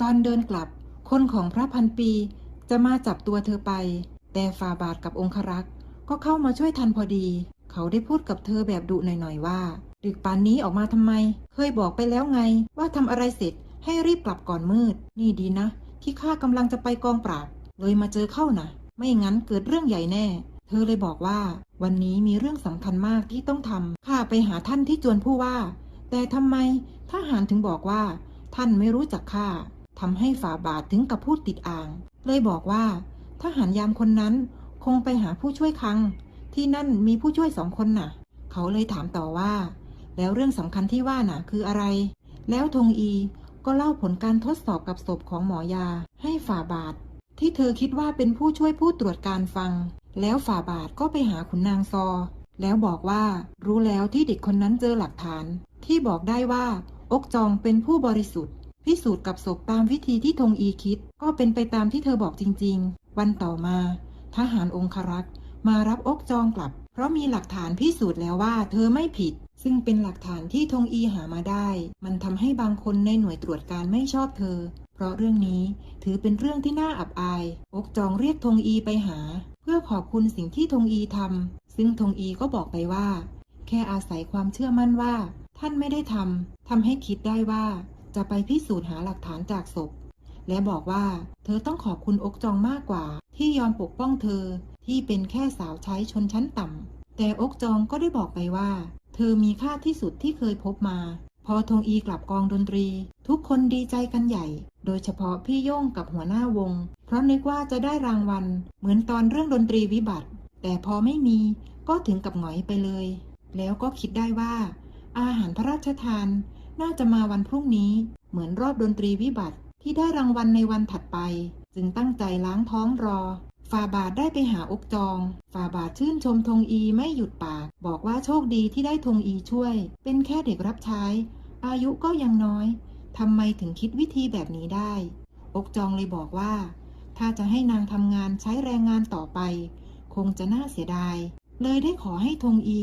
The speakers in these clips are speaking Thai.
ตอนเดินกลับ คนของพระพันปีจะมาจับตัวเธอไป แต่ฝ่าบาทกับองครักษ์ก็เข้ามาช่วยทันพอดี เขาได้พูดกับเธอแบบดุหน่อยๆว่า ดึกป่านนี้ออกมาทำไม เคยบอกไปแล้วไง ว่าทำอะไรเสร็จให้รีบกลับก่อนมืด นี่ดีนะ ที่ข้ากำลังจะไปกองปราบ เลยมาเจอเข้านะไม่งั้นเกิดเรื่องใหญ่แน่ เธอเลยบอกว่า วันนี้มีเรื่องสำคัญมากที่ต้องทำข้าไปหาท่านที่จวนผู้ว่า แต่ทำไมทหารถึงบอกว่า ท่านไม่รู้จักข้า ทำให้ฝ่าบาทถึงกับพูดติดอ่าง เลยบอกว่าทหารยามคนนั้นคงไปหาผู้ช่วยคัง ที่นั่นมีผู้ช่วยสองคนน่ะ เขาเลยถามต่อว่า แล้วเรื่องสำคัญที่ว่าน่ะ คืออะไร แล้วธงอีก็เล่าผลการทดสอบกับศพของหมอยาให้ฝ่าบาท ที่เธอคิดว่าเป็นผู้ช่วยผู้ตรวจการฟัง แล้วฝ่าบาทก็ไปหาขุนนางซอ แล้วบอกว่ารู้แล้วที่เด็กคนนั้นเจอหลักฐาน ที่บอกได้ว่า อกจองเป็นผู้บริสุทธิ์ พิสูจน์กับศพตามวิธีที่ธงอีคิด ก็เป็นไปตามที่เธอบอกจริง ๆ วันต่อมา ทหารองครักษ์มารับอกจองกลับ เพราะมีหลักฐานพิสูจน์แล้วว่าเธอไม่ผิด ซึ่งเป็นหลักฐานที่ธงอีหามาได้ มันทำให้บางคนในหน่วยตรวจการไม่ชอบเธอ เพราะเรื่องนี้ถือเป็นเรื่องที่น่าอับอาย อกจองเรียกธงอีไปหา เพื่อขอบคุณสิ่งที่ธงอีทำซึ่งธงอีก็บอกไปว่า แค่อาศัยความเชื่อมั่นว่า ท่านไม่ได้ทำทำให้คิดได้ว่า จะไปพิสูจน์หาหลักฐานจากศพ และบอกว่า เธอต้องขอบคุณอกจองมากกว่า ที่ยอมปกป้องเธอที่เป็นแค่สาวใช้ชนชั้นต่ำ แต่อกจองก็ได้บอกไปว่า เธอมีค่าที่สุดที่เคยพบมา พอธงอีกลับกองดนตรี ทุกคนดีใจกันใหญ่ โดยเฉพาะพี่โย่งกับหัวหน้าวง เพราะนึกว่าจะได้รางวัล เหมือนตอนเรื่องดนตรีวิบัติ แต่พอไม่มีก็ถึงกับหงอยไปเลย แล้วก็คิดได้ว่า อาหารพระราชทาน น่าจะมาวันพรุ่งนี้ เหมือนรอบดนตรีวิบัติที่ได้รางวัลในวันถัดไป จึงตั้งใจล้างท้องรอฟาบาทได้ไปหาอกจองฟาบาทชื่นชมธงอีไม่หยุดปาก บอกว่าโชคดีที่ได้ธงอีช่วย เป็นแค่เด็กรับใช้ อายุก็ยังน้อยทำไมถึงคิดวิธีแบบนี้ได้ อกจองเลยบอกว่า ถ้าจะให้นางทำงานใช้แรงงานต่อไป คงจะน่าเสียดาย เลยได้ขอให้ธงอี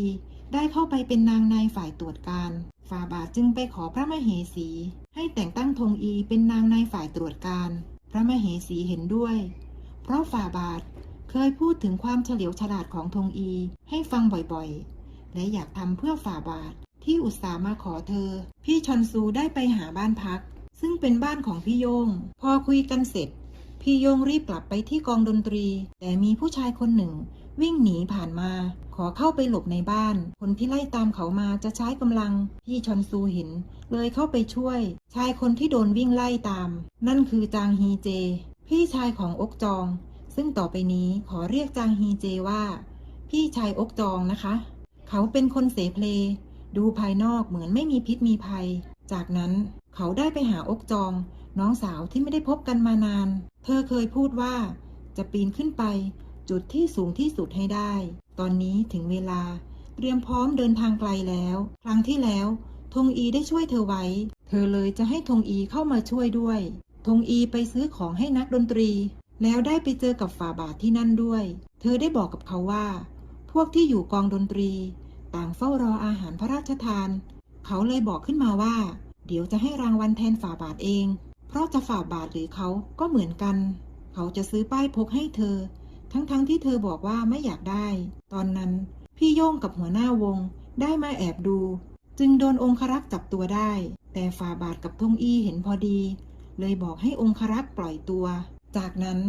ได้เข้าไปเป็นนางในฝ่ายตรวจการ ฟาบาทจึงไปขอพระมเหสี ให้แต่งตั้งธงอีเป็นนางในฝ่ายตรวจการ พระมเหสีเห็นด้วย เพราะฝ่าบาทเคยพูดถึงความเฉลียวฉลาดของธงอีให้ฟังบ่อยๆ และอยากทำเพื่อฝ่าบาทที่อุตส่าห์มาขอเธอ พี่ชอนซูได้ไปหาบ้านพัก ซึ่งเป็นบ้านของพี่โยง พอคุยกันเสร็จ พี่โยงรีบกลับไปที่กองดนตรี แต่มีผู้ชายคนหนึ่ง วิ่งหนีผ่านมา ขอเข้าไปหลบในบ้าน คนที่ไล่ตามเขามาจะใช้กำลัง พี่ชอนซูเห็น เลยเข้าไปช่วย ชายคนที่โดนวิ่งไล่ตาม นั่นคือจางฮีเจ พี่ชายของอกจอง ซึ่งต่อไปนี้ขอเรียกจางฮีเจว่า พี่ชายอกจองนะคะ เขาเป็นคนเสเพล ดูภายนอกเหมือนไม่มีพิษมีภัย จากนั้นเขาได้ไปหาอกจองน้องสาวที่ไม่ได้พบกันมานาน เธอเคยพูดว่าจะปีนขึ้นไปจุดที่สูงที่สุดให้ได้ ตอนนี้ถึงเวลาเตรียมพร้อมเดินทางไกลแล้ว ครั้งที่แล้วธงอีได้ช่วยเธอไว้ เธอเลยจะให้ธงอีเข้ามาช่วยด้วยธงอีไปซื้อของให้นักดนตรี แล้วได้ไปเจอกับฝ่าบาทที่นั่นด้วย เธอได้บอกกับเขาว่า พวกที่อยู่กองดนตรี ต่างเฝ้ารออาหารพระราชทาน เขาเลยบอกขึ้นมาว่า เดี๋ยวจะให้รางวัลแทนฝ่าบาทเอง เพราะจะฝ่าบาทหรือเขาก็เหมือนกัน เขาจะซื้อป้ายพกให้เธอ ทั้งๆทที่เธอบอกว่าไม่อยากได้ ตอนนั้น พี่โย่งกับหัวหน้าวงได้มาแอบดู จึงโดนองครักษ์จับตัวได้ แต่ฝ่าบาทกับทงอีเห็นพอดี เลยบอกให้องครักษ์ปล่อยตัว จากนั้น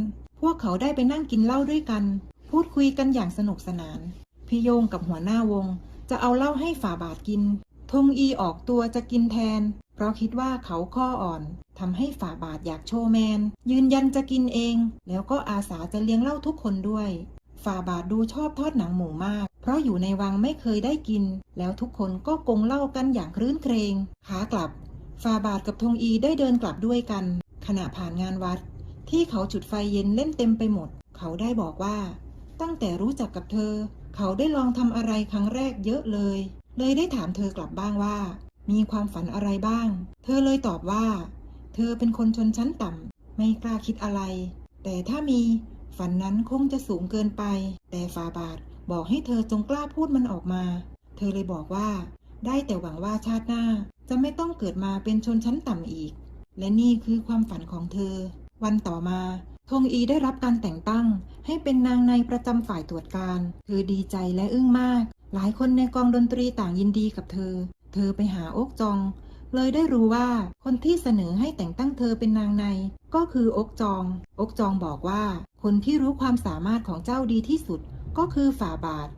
พวกเขาได้ไปนั่งกินเหล้าด้วยกัน พูดคุยกันอย่างสนุกสนาน พี่โยงกับหัวหน้าวง จะเอาเหล้าให้ฝ่าบาทกินทงอีออกตัวจะกินแทน เพราะคิดว่าเขาข้ออ่อนทำให้ฝ่าบาทอยากโชว์แมน ยืนยันจะกินเอง แล้วก็อาสาจะเลี้ยงเหล้าทุกคนด้วย ฝ่าบาทดูชอบทอดหนังหมูมาก เพราะอยู่ในวังไม่เคยได้กิน แล้วทุกคนก็กงเหล้ากันอย่างครื้นเครงขากลับ ฝ่าบาทกับธงอีได้เดินกลับด้วยกัน ขณะผ่านงานวัด ที่เขาจุดไฟเย็นเล่นเต็มไปหมด เขาได้บอกว่า ตั้งแต่รู้จักกับเธอ เขาได้ลองทำอะไรครั้งแรกเยอะเลย เลยได้ถามเธอกลับบ้างว่า มีความฝันอะไรบ้าง เธอเลยตอบว่า เธอเป็นคนชนชั้นต่ำ ไม่กล้าคิดอะไร แต่ถ้ามีฝันนั้นคงจะสูงเกินไป แต่ฟาบาทบอกให้เธอจงกล้าพูดมันออกมา เธอเลยบอกว่า ได้แต่หวังว่าชาติหน้าจะไม่ต้องเกิดมาเป็นชนชั้นต่ำอีก และนี่คือความฝันของเธอ วันต่อมาทงอีได้รับการแต่งตั้ง ให้เป็นนางในประจำฝ่ายตรวจการ เธอดีใจและอึ้งมาก หลายคนในกองดนตรีต่างยินดีกับเธอ เธอไปหาโอ๊กจอง เลยได้รู้ว่าคนที่เสนอให้แต่งตั้งเธอเป็นนางในก็คือโอ๊กจอง โอ๊กจองบอกว่า คนที่รู้ความสามารถของเจ้าดีที่สุดก็คือฝ่าบาท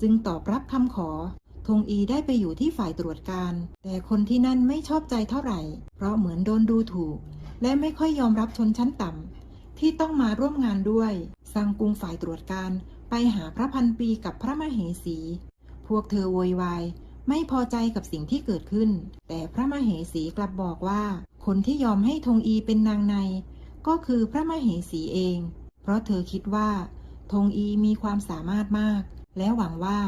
จึงตอบรับคำขอธงอีได้ไปอยู่ที่ฝ่ายตรวจการ แต่คนที่นั่นไม่ชอบใจเท่าไหร่ เพราะเหมือนโดนดูถูก และไม่ค่อยยอมรับชนชั้นต่ำที่ต้องมาร่วมงานด้วย สังกุงฝ่ายตรวจการไปหาพระพันปีกับพระมเหสี พวกเธอโวยวาย ไม่พอใจกับสิ่งที่เกิดขึ้น แต่พระมเหสีกลับบอกว่า คนที่ยอมให้ธงอีเป็นนางใน ก็คือพระมเหสีเอง เพราะเธอคิดว่าธงอีมีความสามารถมาก และหวังว่า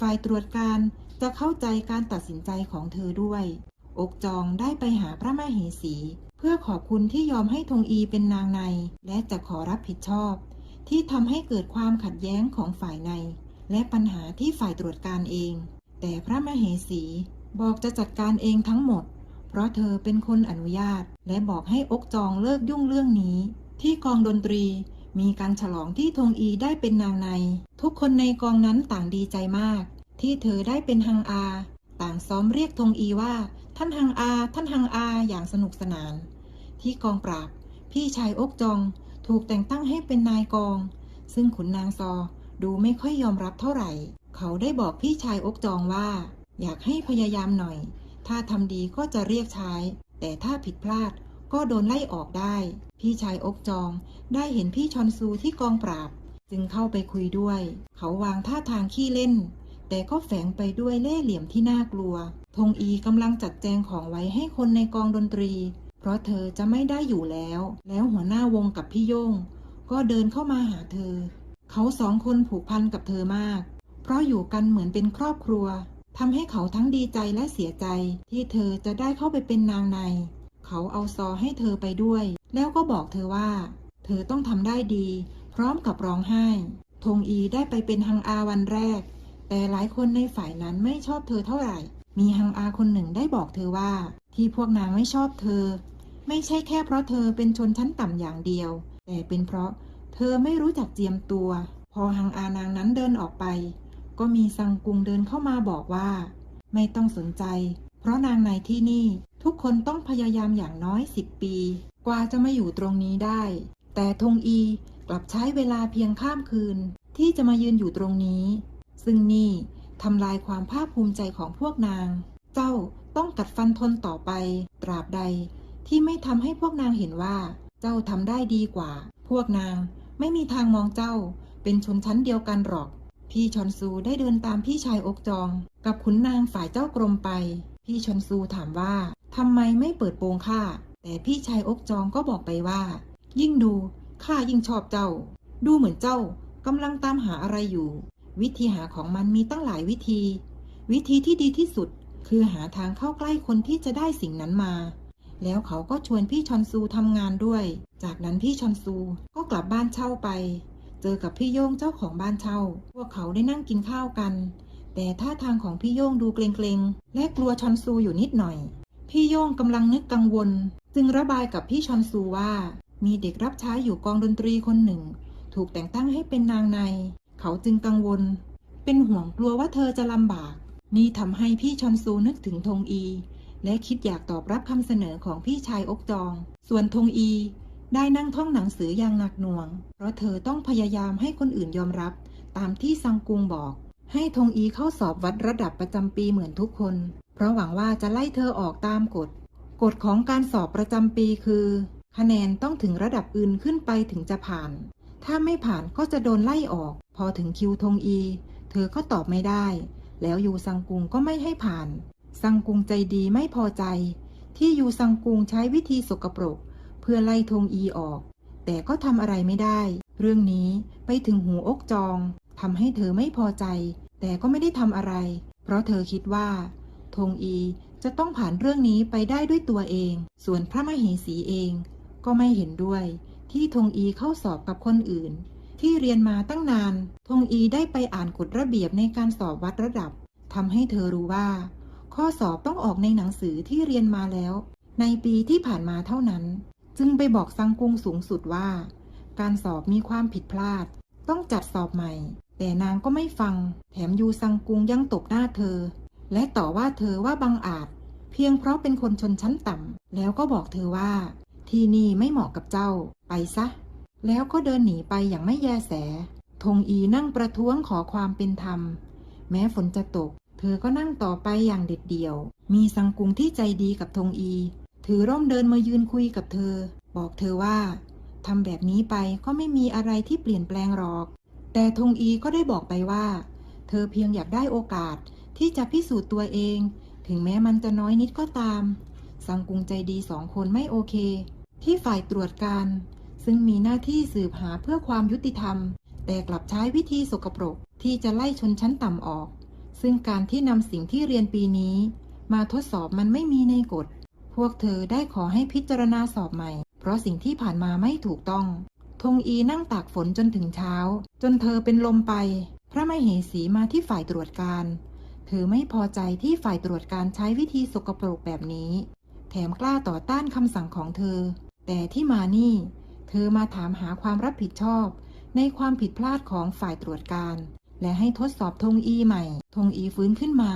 ฝ่ายตรวจการจะเข้าใจการตัดสินใจของเธอด้วย อกจองได้ไปหาพระมเหสี เพื่อขอบคุณที่ยอมให้ธงอีเป็นนางใน และจะขอรับผิดชอบ ที่ทำให้เกิดความขัดแย้งของฝ่ายใน และปัญหาที่ฝ่ายตรวจการเอง แต่พระมเหสีบอกจะจัดการเองทั้งหมด เพราะเธอเป็นคนอนุญาต และบอกให้อกจองเลิกยุ่งเรื่องนี้ ที่กองดนตรีมีการฉลองที่ธงอีได้เป็นนางใน ทุกคนในกองนั้นต่างดีใจมาก ที่เธอได้เป็นฮังอา ต่างซ้อมเรียกธงอีว่า ท่านฮังอา ท่านฮังอาอย่างสนุกสนาน ที่กองปราบ พี่ชายอกจองถูกแต่งตั้งให้เป็นนายกอง ซึ่งขุนนางซอดูไม่ค่อยยอมรับเท่าไหร่ เขาได้บอกพี่ชายอกจองว่า อยากให้พยายามหน่อย ถ้าทำดีก็จะเรียกใช้ แต่ถ้าผิดพลาดก็โดนไล่ออกได้ พี่ชายอกจอง ได้เห็นพี่ชอนซูที่กองปราบ จึงเข้าไปคุยด้วย เขาวางท่าทางขี้เล่น แต่ก็แฝงไปด้วยเล่ห์เหลี่ยมที่น่ากลัวธงอีกำลังจัดแจงของไว้ให้คนในกองดนตรี เพราะเธอจะไม่ได้อยู่แล้ว แล้วหัวหน้าวงกับพี่โย่งก็เดินเข้ามาหาเธอ เขาสองคนผูกพันกับเธอมาก เพราะอยู่กันเหมือนเป็นครอบครัวทำให้เขาทั้งดีใจและเสียใจ ที่เธอจะได้เข้าไปเป็นนางใน เขาเอาซอให้เธอไปด้วย แล้วก็บอกเธอว่า เธอต้องทำได้ดี พร้อมกับร้องไห้ธงอีได้ไปเป็นฮังอาวันแรก แต่หลายคนในฝ่ายนั้นไม่ชอบเธอเท่าไหร่ มีฮังอาคนหนึ่งได้บอกเธอว่า ที่พวกนางไม่ชอบเธอ ไม่ใช่แค่เพราะเธอเป็นชนชั้นต่ำอย่างเดียว แต่เป็นเพราะเธอไม่รู้จักเจียมตัว พอฮังอานางนั้นเดินออกไป ก็มีซังกุงเดินเข้ามาบอกว่า ไม่ต้องสนใจ เพราะนางในที่นี่ทุกคนต้องพยายามอย่างน้อยสิบปี กว่าจะมาอยู่ตรงนี้ได้ แต่ธงอีกลับใช้เวลาเพียงข้ามคืน ที่จะมายืนอยู่ตรงนี้ ซึ่งนี่ทำลายความภาคภูมิใจของพวกนาง เจ้าต้องกัดฟันทนต่อไป ตราบใด ที่ไม่ทำให้พวกนางเห็นว่า เจ้าทำได้ดีกว่า พวกนางไม่มีทางมองเจ้า เป็นชนชั้นเดียวกันหรอก พี่ชอนซูได้เดินตามพี่ชายอกจอง กับขุนนางฝ่ายเจ้ากรมไป พี่ชอนซูถามว่าทำไมไม่เปิดโปงข้าแต่พี่ชายอกจองก็บอกไปว่า ยิ่งดูข้ายิ่งชอบเจ้า ดูเหมือนเจ้ากำลังตามหาอะไรอยู่ วิธีหาของมันมีตั้งหลายวิธี วิธีที่ดีที่สุด คือหาทางเข้าใกล้คนที่จะได้สิ่งนั้นมา แล้วเขาก็ชวนพี่ชอนซูทำงานด้วย จากนั้นพี่ชอนซูก็กลับบ้านเช่าไป เจอกับพี่โย่งเจ้าของบ้านเช่า พวกเขาได้นั่งกินข้าวกัน แต่ท่าทางของพี่โย่งดูเกรงๆ และกลัวชอนซูอยู่นิดหน่อย พี่โย่งกำลังนึกกังวล จึงระบายกับพี่ชอนซูว่า มีเด็กรับใช้อยู่กองดนตรีคนหนึ่ง ถูกแต่งตั้งให้เป็นนางใน เขาจึงกังวล เป็นห่วงกลัวว่าเธอจะลำบาก นี่ทำให้พี่ชอนซูนึกถึงธงอี และคิดอยากตอบรับคำเสนอของพี่ชายอกจอง ส่วนธงอี ได้นั่งท่องหนังสืออย่างหนักหน่วง เพราะเธอต้องพยายามให้คนอื่นยอมรับ ตามที่ซังกุงบอก ให้ธงอีเข้าสอบวัดระดับประจำปีเหมือนทุกคน เพราะหวังว่าจะไล่เธอออกตามกฎ กฎของการสอบประจำปีคือ คะแนนต้องถึงระดับอื่นขึ้นไปถึงจะผ่าน ถ้าไม่ผ่านก็จะโดนไล่ออก พอถึงคิวธงอี เธอก็ตอบไม่ได้ แล้วยูซังกุงก็ไม่ให้ผ่าน ซังกุงใจดีไม่พอใจ ที่ยูซังกุงใช้วิธีสกปรก พื่อไล่ธงอีออก แต่ก็ทำอะไรไม่ได้ เรื่องนี้ไปถึงหูอกจองทำให้เธอไม่พอใจ แต่ก็ไม่ได้ทำอะไร เพราะเธอคิดว่าธงอีจะต้องผ่านเรื่องนี้ไปได้ด้วยตัวเอง ส่วนพระมเหสีเอง ก็ไม่เห็นด้วย ที่ธงอีเข้าสอบกับคนอื่น ที่เรียนมาตั้งนานธงอีได้ไปอ่านกฎระเบียบในการสอบวัดระดับทำให้เธอรู้ว่า ข้อสอบต้องออกในหนังสือที่เรียนมาแล้ว ในปีที่ผ่านมาเท่านั้น จึงไปบอกซังกุงสูงสุดว่า การสอบมีความผิดพลาด ต้องจัดสอบใหม่ แต่นางก็ไม่ฟัง แถมยูซังกุงยังตบหน้าเธอ และต่อว่าเธอว่าบังอาจ เพียงเพราะเป็นคนชนชั้นต่ำแล้วก็บอกเธอว่า ที่นี่ไม่เหมาะกับเจ้า ไปซะ แล้วก็เดินหนีไปอย่างไม่แยแสธงอีนั่งประท้วงขอความเป็นธรรม แม้ฝนจะตก เธอก็นั่งต่อไปอย่างเด็ดเดี่ยว มีสังกุงที่ใจดีกับธงอี ถือร่มเดินมายืนคุยกับเธอ บอกเธอว่าทำแบบนี้ไปก็ไม่มีอะไรที่เปลี่ยนแปลงหรอก แต่ธงอีก็ได้บอกไปว่า เธอเพียงอยากได้โอกาสที่จะพิสูจน์ตัวเอง ถึงแม้มันจะน้อยนิดก็ตาม สังกุงใจดีสองคนไม่โอเค ที่ฝ่ายตรวจการ ซึ่งมีหน้าที่สืบหาเพื่อความยุติธรรม แต่กลับใช้วิธีสกปรกที่จะไล่ชนชั้นต่ำออก ซึ่งการที่นำสิ่งที่เรียนปีนี้ มาทดสอบมันไม่มีในกฎ วกเธอได้ขอให้พิจารณาสอบใหม่ เพราะสิ่งที่ผ่านมาไม่ถูกต้อง ธงอีนั่งตากฝนจนถึงเช้า จนเธอเป็นลมไป พระมเหสีมาที่ฝ่ายตรวจการ เธอไม่พอใจที่ฝ่ายตรวจการใช้วิธีสกปรกแบบนี้ แถมกล้าต่อต้านคำสั่งของเธอ แต่ที่มานี่ เธอมาถามหาความรับผิดชอบ ในความผิดพลาดของฝ่ายตรวจการ และให้ทดสอบธงอีใหม่ธงอีฟื้นขึ้นมา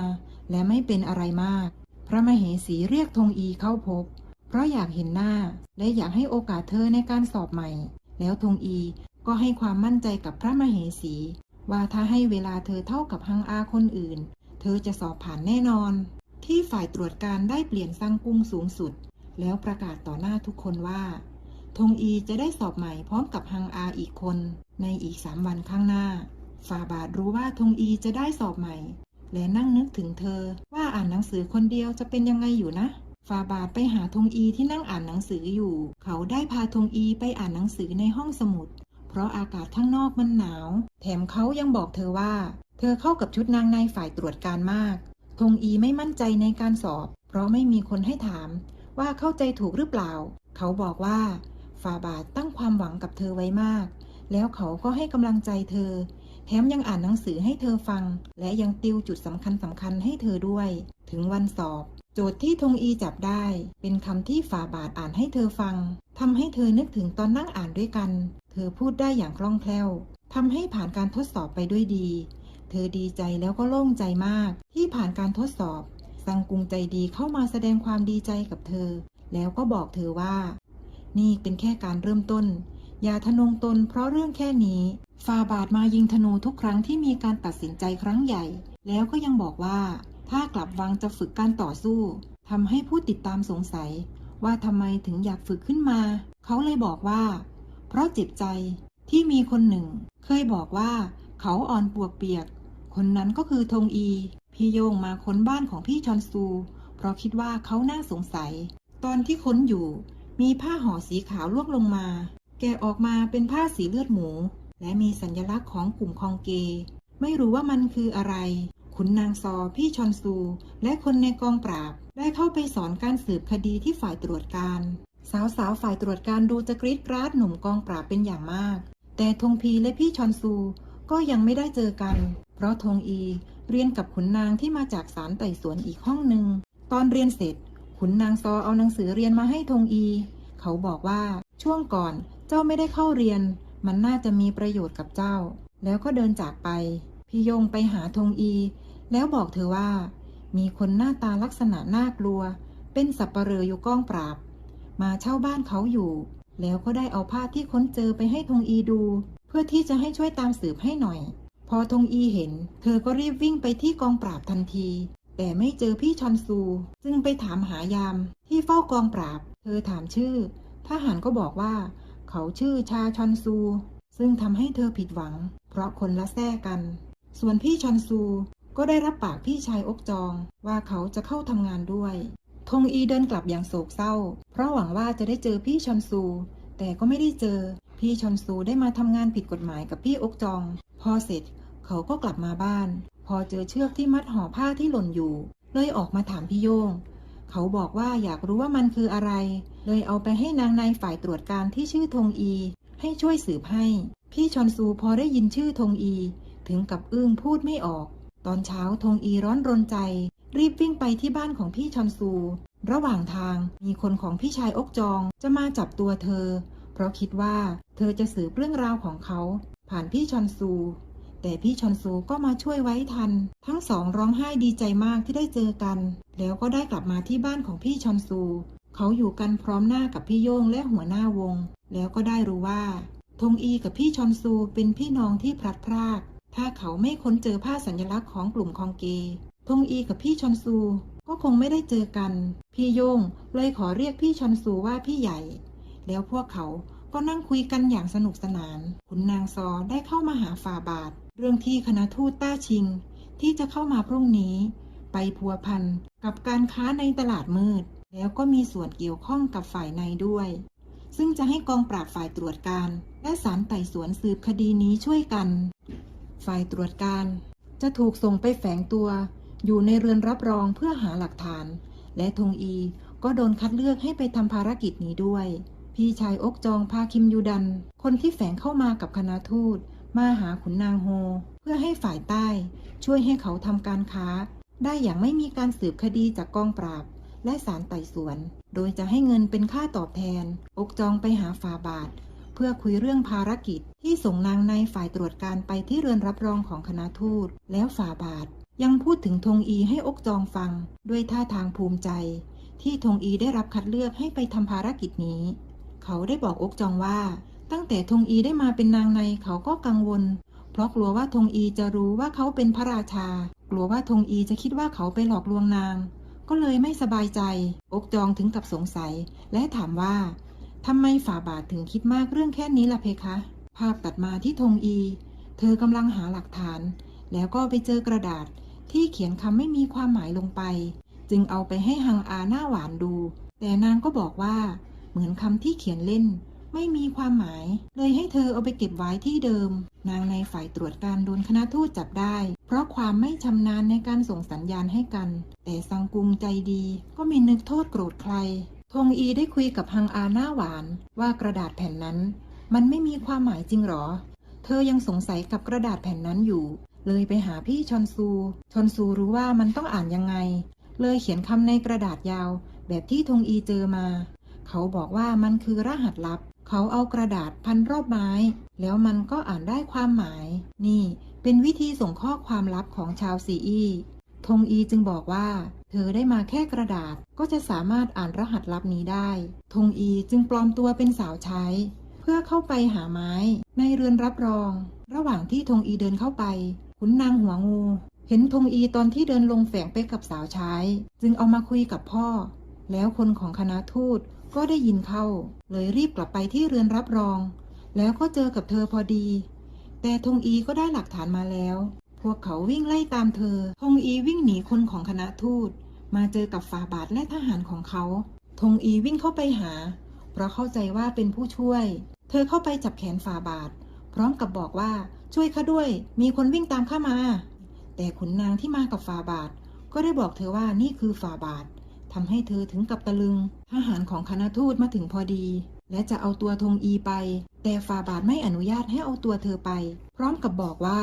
และไม่เป็นอะไรมาก พระมเหสีเรียกธงอีเข้าพบ เพราะอยากเห็นหน้า และอยากให้โอกาสเธอในการสอบใหม่ แล้วธงอีก็ให้ความมั่นใจกับพระมเหสี ว่าถ้าให้เวลาเธอเท่ากับฮังอาคนอื่น เธอจะสอบผ่านแน่นอน ที่ฝ่ายตรวจการได้เปลี่ยนซังกุ้งสูงสุด แล้วประกาศต่อหน้าทุกคนว่าธงอีจะได้สอบใหม่พร้อมกับฮังอาอีกคน ในอีกสามวันข้างหน้าฟาบาทรู้ว่าธงอีจะได้สอบใหม่ และนั่งนึกถึงเธอ ว่าอ่านหนังสือคนเดียวจะเป็นยังไงอยู่นะฟาบาทไปหาธงอีที่นั่งอ่านหนังสืออยู่ เขาได้พาธงอีไปอ่านหนังสือในห้องสมุด เพราะอากาศข้างนอกมันหนาว แถมเขายังบอกเธอว่า เธอเข้ากับชุดนางในฝ่ายตรวจการมากธงอีไม่มั่นใจในการสอบ เพราะไม่มีคนให้ถาม ว่าเข้าใจถูกหรือเปล่า เขาบอกว่าฟาบาทตั้งความหวังกับเธอไว้มาก แล้วเขาก็ให้กำลังใจเธอ แถมยังอ่านหนังสือให้เธอฟัง และยังติวจุดสำคัญสำคัญให้เธอด้วย ถึงวันสอบ โจทย์ที่ธงอีจับได้ เป็นคำที่ฝาบาทอ่านให้เธอฟังทำให้เธอนึกถึงตอนนั่งอ่านด้วยกัน เธอพูดได้อย่างคล่องแคล่วทำให้ผ่านการทดสอบไปด้วยดี เธอดีใจแล้วก็โล่งใจมาก ที่ผ่านการทดสอบ สังกุงใจดีเข้ามาแสดงความดีใจกับเธอ แล้วก็บอกเธอว่า นี่เป็นแค่การเริ่มต้น อย่าทะนงตนเพราะเรื่องแค่นี้ ฟาบาทมายิงธนูทุกครั้งที่มีการตัดสินใจครั้งใหญ่ แล้วก็ยังบอกว่า ถ้ากลับวังจะฝึกการต่อสู้ทำให้ผู้ติดตามสงสัย ว่าทำไมถึงอยากฝึกขึ้นมา เขาเลยบอกว่า เพราะเจ็บใจที่มีคนหนึ่ง เคยบอกว่าเขาอ่อนปวกเปียก คนนั้นก็คือธงอี พี่โยงมาค้นบ้านของพี่ชอนซู เพราะคิดว่าเขาน่าสงสัย ตอนที่ค้นอยู่ มีผ้าห่อสีขาวล่วงลงมา แกะออกมาเป็นผ้าสีเลือดหมู และมีสัญลักษณ์ของกลุ่มคองเก ไม่รู้ว่ามันคืออะไร ขุนนางซอพี่ชอนซู และคนในกองปราบ ได้เข้าไปสอนการสืบคดีที่ฝ่ายตรวจการ สาวๆฝ่ายตรวจการดูจะกรีดกราดหนุ่มกองปราบเป็นอย่างมาก แต่ธงพีและพี่ชอนซู ก็ยังไม่ได้เจอกัน เพราะธงอีเรียนกับขุนนางที่มาจากศาลไต่สวนอีกห้องหนึ่งตอนเรียนเสร็จ ขุนนางซอเอาหนังสือเรียนมาให้ธงอี เขาบอกว่าช่วงก่อน จ้าไม่ได้เข้าเรียน มันน่าจะมีประโยชน์กับเจ้า แล้วก็เดินจากไป พี่ยงไปหาธงอี แล้วบอกเธอว่า มีคนหน้าตาลักษณะน่ากลัว เป็นสับปะเรออยู่กองปราบ มาเช่าบ้านเขาอยู่ แล้วก็ได้เอาผ้าที่ค้นเจอไปให้ธงอีดู เพื่อที่จะให้ช่วยตามสืบให้หน่อย พอธงอีเห็น เธอก็รีบวิ่งไปที่กองปราบทันที แต่ไม่เจอพี่ชอนซู จึงไปถามหายามที่เฝ้ากองปราบ เธอถามชื่อ ทหารก็บอกว่า เขาชื่อชาชอนซู ซึ่งทำให้เธอผิดหวัง เพราะคนละแท้กัน ส่วนพี่ชอนซูก็ได้รับปากพี่ชายอกจองว่าเขาจะเข้าทำงานด้วยธงอีเดินกลับอย่างโศกเศร้า เพราะหวังว่าจะได้เจอพี่ชอนซู แต่ก็ไม่ได้เจอ พี่ชอนซูได้มาทำงานผิดกฎหมายกับพี่อกจอง พอเสร็จ เขาก็กลับมาบ้าน พอเจอเชือกที่มัดห่อผ้าที่หล่นอยู่ เลยออกมาถามพี่โยง เขาบอกว่าอยากรู้ว่ามันคืออะไร เลยเอาไปให้นางในฝ่ายตรวจการที่ชื่อธงอี ให้ช่วยสืบให้ พี่ชอนซูพอได้ยินชื่อธงอี ถึงกับอึ้งพูดไม่ออก ตอนเช้าธงอีร้อนรนใจ รีบวิ่งไปที่บ้านของพี่ชอนซู ระหว่างทางมีคนของพี่ชายอกจองจะมาจับตัวเธอ เพราะคิดว่าเธอจะสืบเรื่องราวของเขา ผ่านพี่ชอนซู แต่พี่ชอนซูก็มาช่วยไว้ทัน ทั้งสองร้องไห้ดีใจมากที่ได้เจอกัน แล้วก็ได้กลับมาที่บ้านของพี่ชอนซู เขาอยู่กันพร้อมหน้ากับพี่โย่งและหัวหน้าวง แล้วก็ได้รู้ว่า ทงอีกับพี่ชอนซูเป็นพี่น้องที่พลัดพราก ถ้าเขาไม่ค้นเจอผ้าสัญลักษณ์ของกลุ่มคองเก ทงอีกับพี่ชอนซู ก็คงไม่ได้เจอกัน พี่โย่งเลยขอเรียกพี่ชอนซูว่าพี่ใหญ่ แล้วพวกเขา ก็นั่งคุยกันอย่างสนุกสนาน ขุนนางซอได้เข้ามาหาฝ่าบาท เรื่องที่คณะทูตต้าชิง ที่จะเข้ามาพรุ่งนี้ ไปพัวพันกับการค้าในตลาดมืด แล้วก็มีส่วนเกี่ยวข้องกับฝ่ายในด้วย ซึ่งจะให้กองปราบฝ่ายตรวจการ และศาลไต่สวนสืบคดีนี้ช่วยกัน ฝ่ายตรวจการ จะถูกส่งไปแฝงตัว อยู่ในเรือนรับรองเพื่อหาหลักฐาน และทงอีก็โดนคัดเลือกให้ไปทำภารกิจนี้ด้วย พี่ชายอกจองพาคิมยูดัน คนที่แฝงเข้ามากับคณะทูต มาหาขุนนางโฮ เพื่อให้ฝ่ายใต้ ช่วยให้เขาทำการค้า ได้อย่างไม่มีการสืบคดีจากกองปราบ และศาลไต่สวน โดยจะให้เงินเป็นค่าตอบแทน อกจองไปหาฝาบาท เพื่อคุยเรื่องภารกิจที่ส่งนางในฝ่ายตรวจการไปที่เรือนรับรองของคณะทูต แล้วฝาบาท ยังพูดถึงธงอีให้อกจองฟัง ด้วยท่าทางภูมิใจ ที่ธงอีได้รับคัดเลือกให้ไปทำภารกิจนี้ เขาได้บอกอกจองว่า ตั้งแต่ธงอีได้มาเป็นนางในเขาก็กังวล เพราะกลัวว่าธงอีจะรู้ว่าเขาเป็นพระราชา กลัวว่าธงอีจะคิดว่าเขาไปหลอกลวงนาง ก็เลยไม่สบายใจ อกจองถึงกับสงสัย และถามว่าทำไมฝ่าบาทถึงคิดมากเรื่องแค่นี้ล่ะเพคะ ภาพตัดมาที่ธงอี เธอกำลังหาหลักฐาน แล้วก็ไปเจอกระดาษที่เขียนคำไม่มีความหมายลงไป จึงเอาไปให้ฮังอาหน้าหวานดู แต่นางก็บอกว่า เหมือนคำที่เขียนเล่น ไม่มีความหมาย เลยให้เธอเอาไปเก็บไว้ที่เดิม นางในฝ่ายตรวจการโดนคณะทูตจับได้ เพราะความไม่ชำนาญในการส่งสัญญาณให้กัน แต่สังกุงใจดี ก็ไม่นึกโทษโกรธใคร ทงอีได้คุยกับฮังอาหน้าหวานว่ากระดาษแผ่นนั้น มันไม่มีความหมายจริงหรอ เธอยังสงสัยกับกระดาษแผ่นนั้นอยู่ เลยไปหาพี่ชอนซู ชอนซูรู้ว่ามันต้องอ่านยังไงเลยเขียนคำในกระดาษยาว แบบที่ทงอีเจอมา เขาบอกว่ามันคือรหัสลับ เขาเอากระดาษพันรอบไม้ แล้วมันก็อ่านได้ความหมาย นี่เป็นวิธีส่งข้อความลับของชาวซีอีทงอีจึงบอกว่า เธอได้มาแค่กระดาษก็จะสามารถอ่านรหัสลับนี้ได้ ทงอีจึงปลอมตัวเป็นสาวใช้ เพื่อเข้าไปหาไม้ ในเรือนรับรอง ระหว่างที่ทงอีเดินเข้าไปขุนนางหัวงู เห็นทงอีตอนที่เดินลงแฝงไปกับสาวใช้ จึงเอามาคุยกับพ่อ แล้วคนของคณะทูต ก็ได้ยินเข้า เลยรีบกลับไปที่เรือนรับรอง แล้วก็เจอกับเธอพอดี แต่ทงอีก็ได้หลักฐานมาแล้ว พวกเขาวิ่งไล่ตามเธอทงอีวิ่งหนีคนของคณะทูต มาเจอกับฝ่าบาทและทหารของเขาทงอีวิ่งเข้าไปหา เพราะเข้าใจว่าเป็นผู้ช่วย เธอเข้าไปจับแขนฝ่าบาท พร้อมกับบอกว่าช่วยข้าด้วย มีคนวิ่งตามข้ามา แต่ขุนนางที่มากับฝ่าบาท ก็ได้บอกเธอว่านี่คือฝ่าบาท ทำให้เธอถึงกับตะลึง ทหารของคณะทูตมาถึงพอดี และจะเอาตัวธงอีไป แต่ฝ่าบาทไม่อนุญาตให้เอาตัวเธอไป พร้อมกับบอกว่า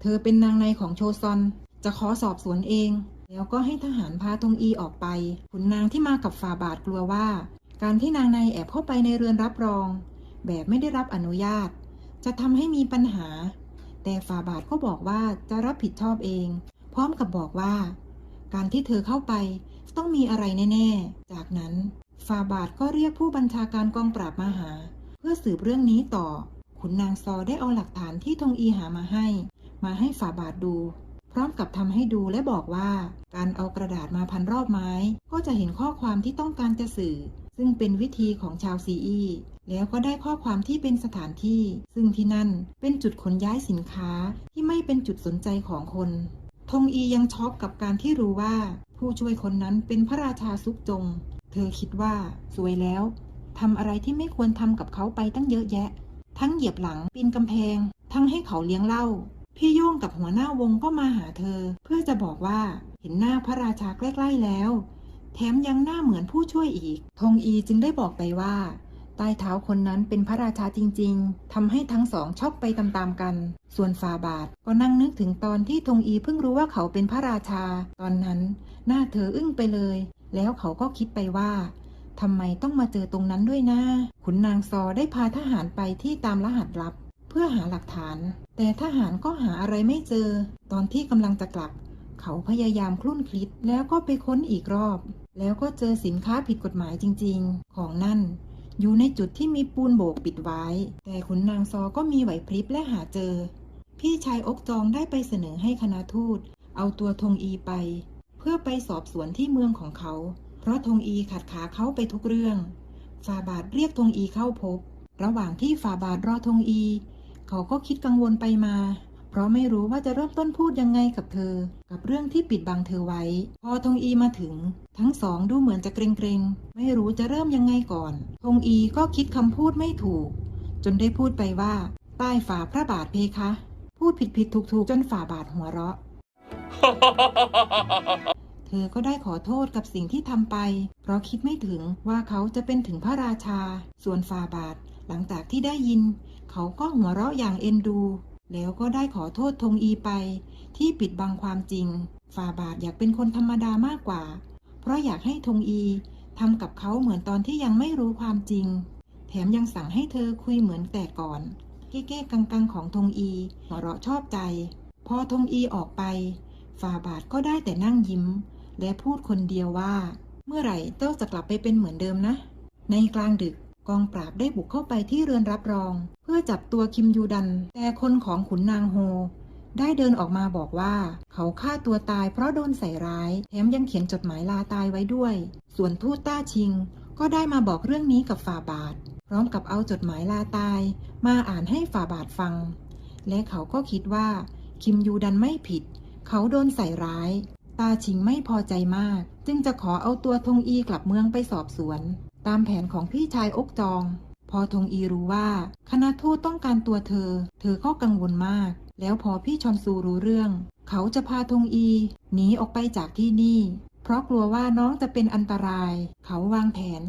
เธอเป็นนางในของโชซอน จะขอสอบสวนเอง แล้วก็ให้ทหารพาธงอีออกไป ขุนนางที่มากับฝ่าบาทกลัวว่า การที่นางในแอบเข้าไปในเรือนรับรอง แบบไม่ได้รับอนุญาต จะทำให้มีปัญหา แต่ฝ่าบาทก็บอกว่าจะรับผิดชอบเอง พร้อมกับบอกว่า การที่เธอเข้าไป ต้องมีอะไรแน่ ๆ จากนั้นฝาบาทก็เรียกผู้บัญชาการกองปราบมาหา เพื่อสืบเรื่องนี้ต่อ ขุนนางซอได้เอาหลักฐานที่ทงอีหามาให้ มาให้ฝาบาทดู พร้อมกับทำให้ดูและบอกว่า การเอากระดาษมาพันรอบไม้ ก็จะเห็นข้อความที่ต้องการจะสื่อ ซึ่งเป็นวิธีของชาวซีอี แล้วก็ได้ข้อความที่เป็นสถานที่ ซึ่งที่นั่นเป็นจุดขนย้ายสินค้าที่ไม่เป็นจุดสนใจของคนทงอียังช็อกกับการที่รู้ว่า ผู้ช่วยคนนั้นเป็นพระราชาซุกจง เธอคิดว่า สวยแล้วทำอะไรที่ไม่ควรทำกับเขาไปตั้งเยอะแยะ ทั้งเหยียบหลังปีนกำแพง ทั้งให้เขาเลี้ยงเหล้าพี่โย่งกับหัวหน้าวงก็มาหาเธอ เพื่อจะบอกว่าเห็นหน้าพระราชาใกล้ๆแล้ว แถมยังหน้าเหมือนผู้ช่วยอีก ทงอีจึงได้บอกไปว่า ใต้เท้าคนนั้นเป็นพระราชาจริง ๆทำให้ทั้งสองช็อกไปตามๆกัน ส่วนฟาบาทก็นั่งนึกถึงตอนที่ทงอีเพิ่งรู้ว่าเขาเป็นพระราชา ตอนนั้น หน้าเธออึ้งไปเลย แล้วเขาก็คิดไปว่าทำไมต้องมาเจอตรงนั้นด้วยนะ ขุนนางซอได้พาทหารไปที่ตามรหัสลับ เพื่อหาหลักฐาน แต่ทหารก็หาอะไรไม่เจอ ตอนที่กำลังจะกลับ เขาพยายามคลุ่นคลิดแล้วก็ไปค้นอีกรอบ แล้วก็เจอสินค้าผิดกฎหมายจริง ๆ ของนั่น อยู่ในจุดที่มีปูนโบกปิดไว้ แต่ขุนนางซอก็มีไหวพริบและหาเจอ พี่ชายอกจองได้ไปเสนอให้คณะทูต เอาตัวธงอีไป เพื่อไปสอบสวนที่เมืองของเขา เพราะธงอีขัดขาเขาไปทุกเรื่อง ฟาบาทเรียกธงอีเข้าพบ ระหว่างที่ฟาบาทรอธงอี เขาก็คิดกังวลไปมา เพราะไม่รู้ว่าจะเริ่มต้นพูดยังไงกับเธอ กับเรื่องที่ปิดบังเธอไว้ พอธงอีมาถึง ทั้งสองดูเหมือนจะเกรงๆ ไม่รู้จะเริ่มยังไงก่อนธงอีก็คิดคำพูดไม่ถูก จนได้พูดไปว่า ใต้ฝ่าพระบาทเพคะ พูดผิดผิดถูกถูกๆ จนฝ่าบาทหัวเราะ เธอก็ได้ขอโทษกับสิ่งที่ทำไป เพราะคิดไม่ถึงว่าเขาจะเป็นถึงพระราชา ส่วนฟาบาท หลังจากที่ได้ยิน เขาก็หัวเราะอย่างเอ็นดู แล้วก็ได้ขอโทษธงอีไป ที่ปิดบังความจริง ฟาบาทอยากเป็นคนธรรมดามากกว่า เพราะอยากให้ธงอีทำกับเขาเหมือนตอนที่ยังไม่รู้ความจริง แถมยังสั่งให้เธอคุยเหมือนแต่ก่อน เก้ๆกังๆของธงอีหัวเราะชอบใจ พอธงอีออกไป ฟาบาทก็ได้แต่นั่งยิ้ม และพูดคนเดียวว่า เมื่อไหร่เต้าจะกลับไปเป็นเหมือนเดิมนะ ในกลางดึก กองปราบได้บุกเข้าไปที่เรือนรับรอง เพื่อจับตัวคิมยูดัน แต่คนของขุนนางโฮ ได้เดินออกมาบอกว่า เขาฆ่าตัวตายเพราะโดนใส่ร้าย แถมยังเขียนจดหมายลาตายไว้ด้วย ส่วนทูตต้าชิง ก็ได้มาบอกเรื่องนี้กับฝ่าบาท พร้อมกับเอาจดหมายลาตาย มาอ่านให้ฝ่าบาทฟัง และเขาก็คิดว่า คิมยูดันไม่ผิด เขาโดนใส่ร้าย ตาชิงไม่พอใจมาก จึงจะขอเอาตัวทงอีกลับเมืองไปสอบสวน ตามแผนของพี่ชายอกจอง พอทงอีรู้ว่า คณะทูตต้องการตัวเธอ เธอก็กังวลมาก แล้วพอพี่ชอนซูรู้เรื่อง เขาจะพาทงอีหนีออกไปจากที่นี่ เพราะกลัวว่าน้องจะเป็นอันตราย เขาวางแผน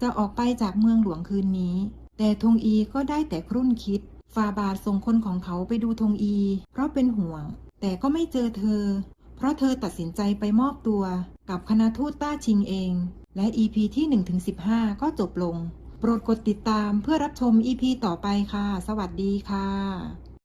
จะออกไปจากเมืองหลวงคืนนี้ แต่ทงอีก็ได้แต่ครุ่นคิดฟาบาทส่งคนของเขาไปดูทงอี เพราะเป็นห่วง แต่ก็ไม่เจอเธอ เพราะเธอตัดสินใจไปมอบตัวกับคณะทูตต้าชิงเอง และ EP ที่ 1-15 ก็จบลง โปรดกดติดตามเพื่อรับชม EP ต่อไปค่ะ สวัสดีค่ะ